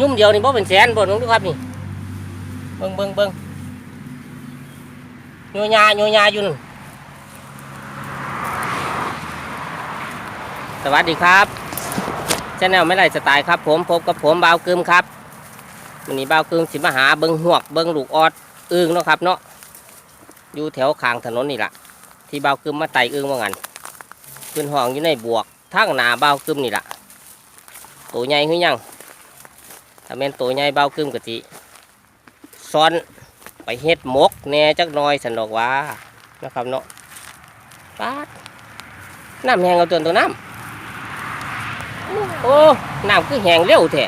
ยุ่มเดียวนี่บ่เป็นแสนบ่น้องดูครับนี่เบิ่งเบิ่งเบิ่งโยญาโยญาอยู่นั่นสวัสดีครับชแนลไม่ไรสไตล์ครับ ผมพบกับผมบ่าวกึมครับวันนี้บ่าวกึมสิมาหาเบิ่งหวกเบิ่งลูกออดอึ่งเนาะครับเนาะอยู่แถวข้างถนนนี่ละที่บ่าวกึมมาไต่อึ่งว่างั้นขึ้นห้องอยู่ในบวกทางหนาบ่าวกึมนี่ละตัวใหญ่ขึ้นยัง ถ้าแม่นตัวใหญ่เบากึมกะจิซ้อนไปเฮ็ดหมกแหน่จักหน่อยสันดอกว่านะครับเนาะปาดน้ำแห้งเอาตัวตัวน้ำโอ้น้ำคือแห้งเร็วแท้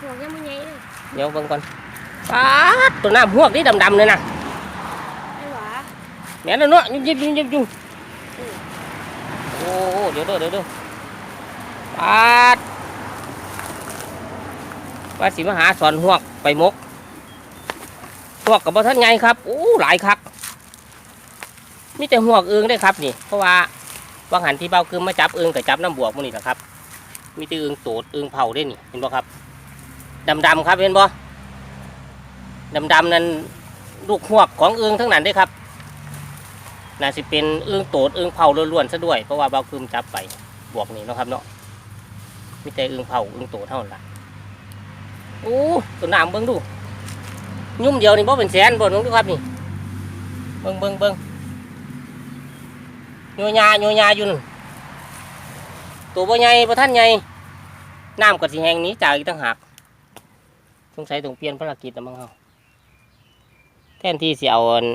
หัวยังไม่ใหญ่เลยเดี๋ยวเบิ่งก่อนปาดตัวน้ำหวกนี่ดำๆเลยนะไอ้หวาแม่นแล้วเนาะยุ่มยิบยุ่มยิบยุ่มโอ้เดี๋ยวเด้อเดี๋ยวเด้อปาด ว่าสิมาหาสอนหวกไปมกหวกกับบ่ท่านไงครับอู้หลายครับมีแต่หวกเอิงได้ครับนี่เพราะว่าบางหันที่เบ้าคือมาจับเอิงกับจับน้ำบวกมันนี่แหละครับ มีแต่เอิงโตดเอิงเผาได้นี่เห็นบ่ครับดำๆครับเห็นบ่ดำๆนั้นลูกหวกของเอิงทั้งนั้นได้ครับน่าสิเป็นเอิงโตดเอิงเผาล้วนๆซะด้วยเพราะว่าเบ้าคือมจับไปบวกนี่นะครับเนาะมีแต่เอิงเผาเอิงโตดเท่านั้นละ โอ้ตัวน้ำเบิ่งดู ยุ่มเดียวนี่บ่เป็นแสนบ่น้องดูครับนี่ เบิ่งเบิ่งเบิ่งโยญาโยญาอยู่นตัวบ่ใหญ่บ่ท่านใหญ่น้ำก็สิแห้งนี้จากอีกต่างหากสงสัยต้องเปลี่ยนภารกิจแล้วมั้งเฮาแทนที่สิเอาอัน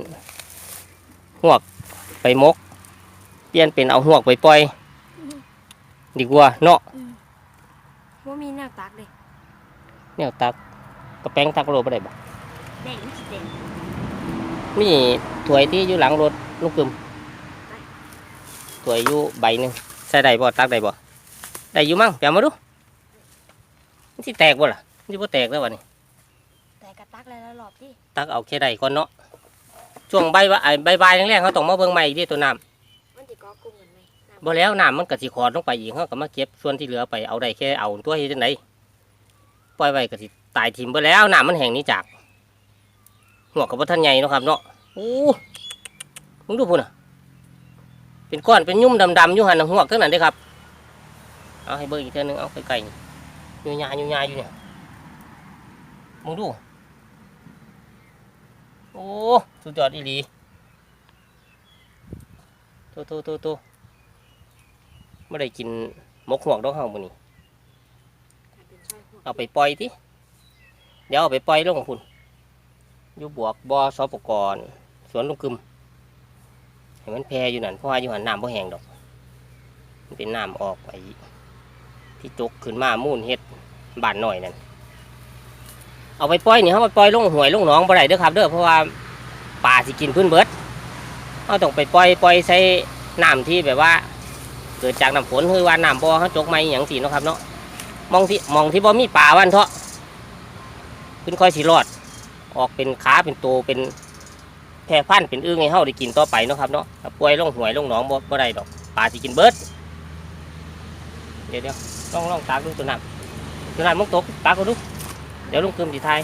หวกไปมก เปลี่ยนเป็นเอาหวกไปปล่อย ดีกว่าเนาะ ว่ามีหน้าตักเลย แนวตักกระแป้งตักโลบ่ได้บ่แดงสีแดงมีถ้วยที่อยู่หลังรถลูกกึมถ้วยอยู่ใบหนึ่งใส่ได้บ่ตักได้บ่ได้อยู่มั้งเดี๋ยวมาดูมันสิแตกบ่ล่ะมันสิบ่แตกแล้ววะนี่แต่กระตักแล้วหลอบที่ตักเอาแค่ได้ก่อนเนาะช่วงใบว่าไอ้ใบใบายแรงๆเขาต้องมาเบิ่งใหม่อีกเดิตัวน้มันจะก่อกุ้งกันไหมำบ่แล้วน้ำมันก็สิขอดลงไปอีกเขาก็มาเก็บส่วนที่เหลือไปเอาได้แค่เอาตัวเฮ็ดจังได ปล่อยไว้ก็สิตายทิ่มไปแล้วน้ำมันแห้งนี้จากหัวกับบ่ทันใหญ่เนาะครับเนาะโอ้มึงดูพุ่นน่ะ เป็นก้อนเป็นยุ่มดำๆอยู่หันหัวเท่านั้นเด้ครับเอาให้เบิ่งอีกเท่านึงเอาไกลๆยู่ยายู่ยาอยู่เนี่ยมึงดู โอ้สุดยอดอีหลีโตโตโตโตไม่ได้กินมกหัวดอกเฮามื้อนี้ เอาไปปล่อยทีเดี๋ยวเอาไปปล่อยลงพุ่นอยู่บวกบอสปกรสวนลุงกึมให้มันแพรอยู่นั่นเพราะว่าอยู่หันน้ำบ่แห้งดอก มันเป็นน้ำออกไอ้ที่จกขึ้นมามูนเฮ็ดบานหน่อยนั่นเอาไปปล่อยนี่เขาไปปล่อยลงหวยลงหนองบ่ได้เด้อครับเด้อเพราะว่าป่าสิกินพื้นเบิดเขาต้องไปปล่อยปล่อยใส่น้ำที่แบบว่า เกิดจากน้ำฝนคือว่าน้ำบ่อเขาจกไม่อย่างสีนะครับเนาะ มองที่มองที่บ่มีป่าวันเถาะขึ้นค่อยสิรอด ออกเป็นขาเป็นโตเป็นแพร่พันธุ์เป็นอึ้งให้เฮาได้กินต่อไปเนาะครับเนาะถ้าป่วยลงหวยลงหนองบ่บ่ได้ดอกป่าสิกินเบิดเดี๋ยวเดี๋ยวลองลองตากดูตัวน้ำตัวน้ำมันตกตากก็ดูเดี๋ยวลุงคืมสิทาย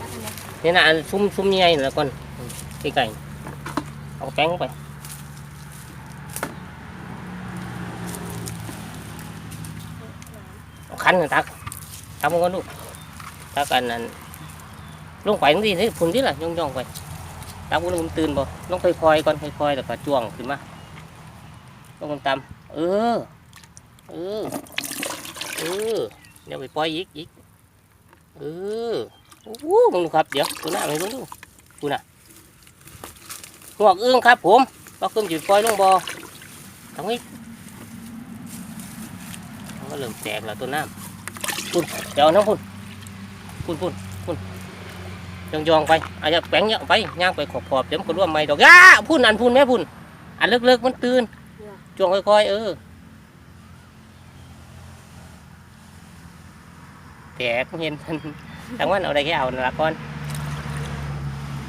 ตักกันเลยนี่นะอันซุ่มซุ่มใหญ่ๆนี่ละก่อนใกล้ๆเอาแป้งลงไป กันน่ะตักตักมันก่อนดูตักอันนั้นลงไปตรงนี้นี่พุ่นที่ล่ะย่องย่องไปตักมันมันตื่นบ่ลงค่อยๆก่อนค่อยๆแล้วก็จ้วงขึ้นมาลงตามเออเออเออเดี๋ยวไปปล่อยอีกอีกเออโอ้โหมึงดูครับเดี๋ยวดูหน้าไปมึงดูดูน่ะหัวอึ้งครับ ผมปลาเพิ่มจุดปล่อยลงบ่อตรงนี้มันก็ เริ่มแตกแล้วตัวน้ำพุ่นเดี๋ยวน้ำพุ่นพุ่นพุ่นพุ่นยองยองๆไปอาจจะแป้งเยอะไปย่างไปขอบขอบเดี๋ยวมันก็ร่วมไม่ดอกย่าพุ่นอันพุ่นแม่พุ่นอันเลิกๆมันตื่นจวงค่อยๆเออแตกเห็นทั้งวันเอาได้แค่เอาละก่อน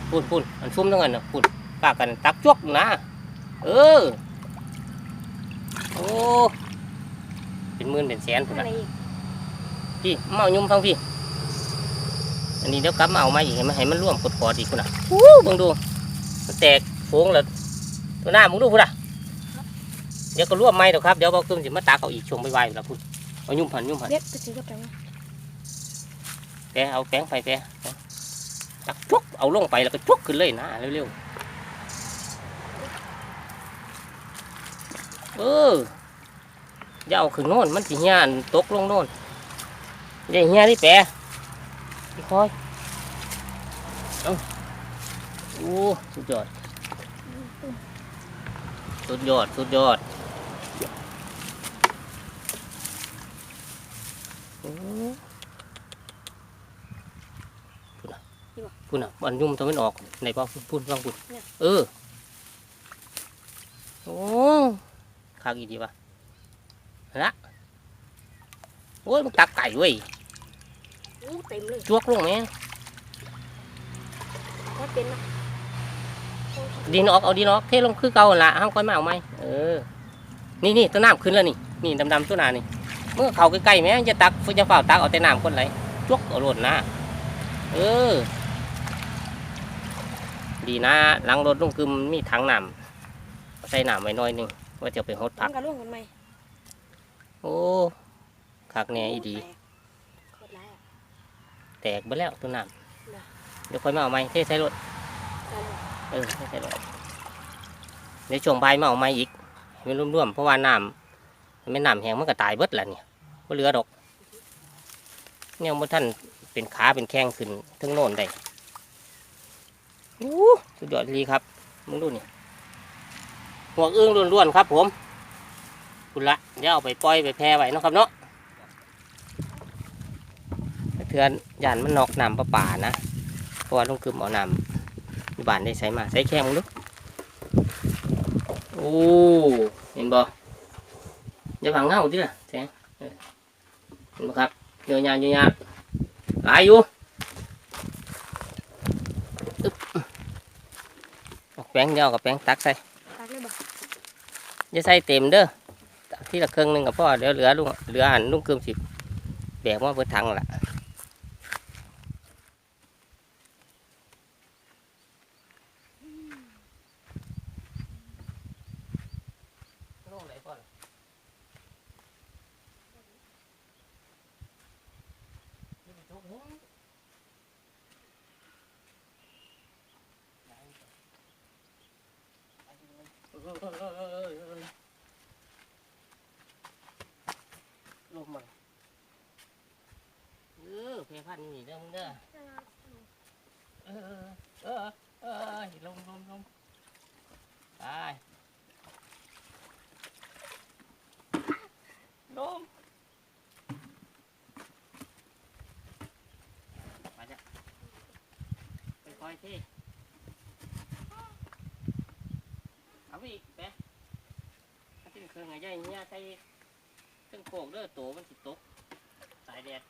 พูนพูนอันซุ่มทั้งนั้นน่ะพูนปากกันตักจวกนะเออโอ้ เป็นหมื่นเป็นแสนพุ่นอะน่ะไรอีกพี่เมายุ่มฟังพี่ อันนี้เดี๋ยวกลับมาเอามาอีกให้มันให้มันร่วมกดกอดอีกคุณน่ะอู้เบิ่งดูมันแตกโค้งแล้วตัวหน้ามึงดูคุณน่ะเดี๋ยวก็ร่วมไม่ดอกครับเดี๋ยวบอกตุ้มสิมาตากเอาอีกชงไปไว้แล้วคุณเอายุ่มหันยุ่มหัน เรียกไปซื้อกระแปงแปะเอาแป้งไปแปะตักจุกเอาลงไปแล้วก็จุกขึ้นเลยนะเร็วๆ เออ อย่าเอาขึ้นโน่นมันสิเหี้ยอันตกลงโน่นอย่าเหี้ยที่แปะค่คอยเอาโอ้สุดยอด สุดยอด สุดยอดโอ้พุ่นอะมันยุ่มตัวมันออกในป้าพุ่นฟังพุ่นเออ โอ้คากอีดีวะ ละโอ้ยมันตักไก่เว้ยอู้เต็มเลยจวกลงไหมว่าเป็นนะดินออกเอาดินออกเทลงคือเก่าหั่นละห้ามค่อยมาเอาไหมเออ นี่นี่ตัวน้ำขึ้นแล้วนี่นี่ดำๆตัวหนานี่เมื่อเขาใกล้ๆแม่งจะตักจะเฝ้าตักเอาแต่น้ำคนไหลจวกเอาหล่นนะเออ ดีนะหลังรถลุงกึมมีถังน้ำใส่น้ำไว้หน้อยหนึงว่าจะเอาไปหดพัผักกกันร่วมกันไหม โอ้คักแน่อีดี โคตรร้ายอะแตกไปแล้วตัวน้น่ะำเดี๋ยวค่อยมาเอาไม้เทใส่รถได้เลยเออเทใส่รถเดี๋ยวช่วงบ่ายมาเอาไม้อีกให้มันร่วมๆเพราะว่าน้ำไม่น้ำแห้งมันก็ตายเบิดแหละเนี่ยก็เหลือดอกเนี่ยเมื่อท่านเป็นขาเป็นแข้งขึ้นทั้งโน่นได้โอ้สุดยอดดีครับมึงดูนี่หัวอึ้งล้วนๆครับผม คุณละเดี๋ยวเอาไปปล่อยไปแพร่ไว้เนาะครับเนาะเถื่อนยานมันนอกน้ำประป่านะเพราะว่าลุงกึมเอาน้ำอยู่บ้านได้ใส่มาใส่แข้งมึงดูโอ้เห็นบ่อย่าฝังเงาดิล่ะแสงเออเห็นบ่ครับเยอะยานเยอะยานหลายอยู่อึ๊บเอาแป้งเดียวกับแป้งตักใส่ตักเลยบ่อย่าใส่เต็มเด้อตัก ที่ละเครึ่องหนึ่งกับพ่อเดี๋ยวเหลือลุงเหลืออันลุงเกึมสิแบกมาเพื่อถังละลงไหนก่อนนี่ไปทุบหัวเออเออเออเออเออเออลมมันเอ อเพพันนี่เด้อมึงเด้อเออเออเออเออลมลมลมไปลมไปจ้ะค่อยๆที่เอาไปอีกแปะถ้าเป็นเครื่องไงย่ายเนี่ยใส่เครื่องโขกเด้อโตมันสิตกสายแดด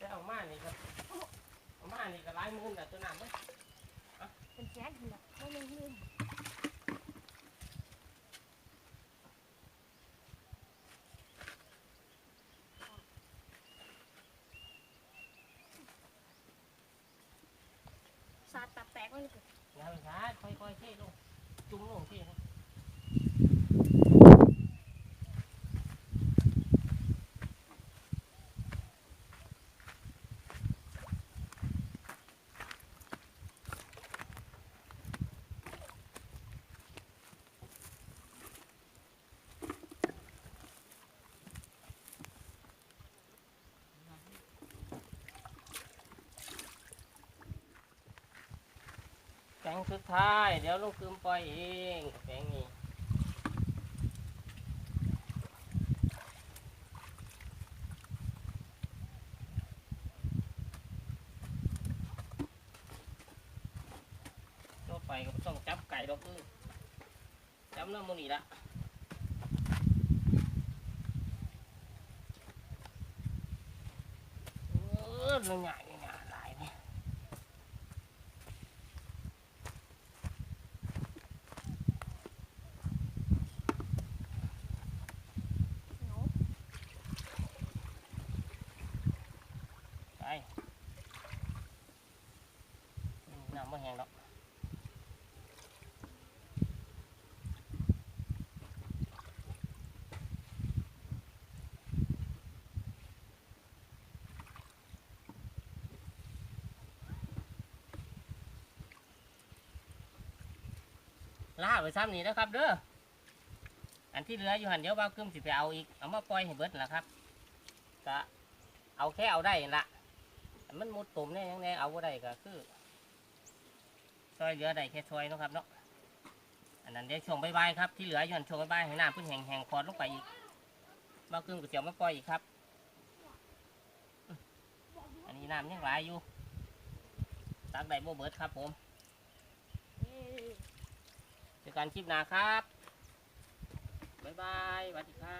แต่เอามา นี่ครับเอามานี่ก็หลายหมื่นแต่ตัวน้ำมันเป็นแจ๊คเหรอไม่ไม่ลืมสาดตับแตกมันเลยงานช้าค่อยๆเทลงจุ่มลงเทลงแงสุดท้าย เดี๋ยวลูกคืมปล่อยเองแปงนี้ต่อไปก็บ่ต้องจับไก่ดอกเออจับน้ำมันนี่ละเออเรื่องใหญ่เรื่องใหญ่หลายเนี่ย น้ำบ่แห้งดอก ล่าไปซ้ำนี่นะครับเด้ออันที่เหลืออยู่หันเดี๋ยวบ่าวกึมสิไปเอาอีกเอามาปล่อยให้เบิดนั่นล่ะครับก็เอาแค่เอาได้ละมันมุดตุ่มเนี่ยยังไงเอาได้ก็คือซอยเหลือได้แค่ซอยนะครับเนาะอันนั้นเดี๋ยวช่วงบ่ายๆครับที่เหลืออยู่หันช่วงบ่ายๆให้น้ำพิ่นแห้งๆคอดลงไปอีกบ่าวกึมก็จะเอามาปล่อยอีกครับอันนี้น้ำยังไหลอยู่ตักได้บ่เบิดครับผม เจอกันคลิปหน้าครับ บ๊ายบายสวัสดีครับ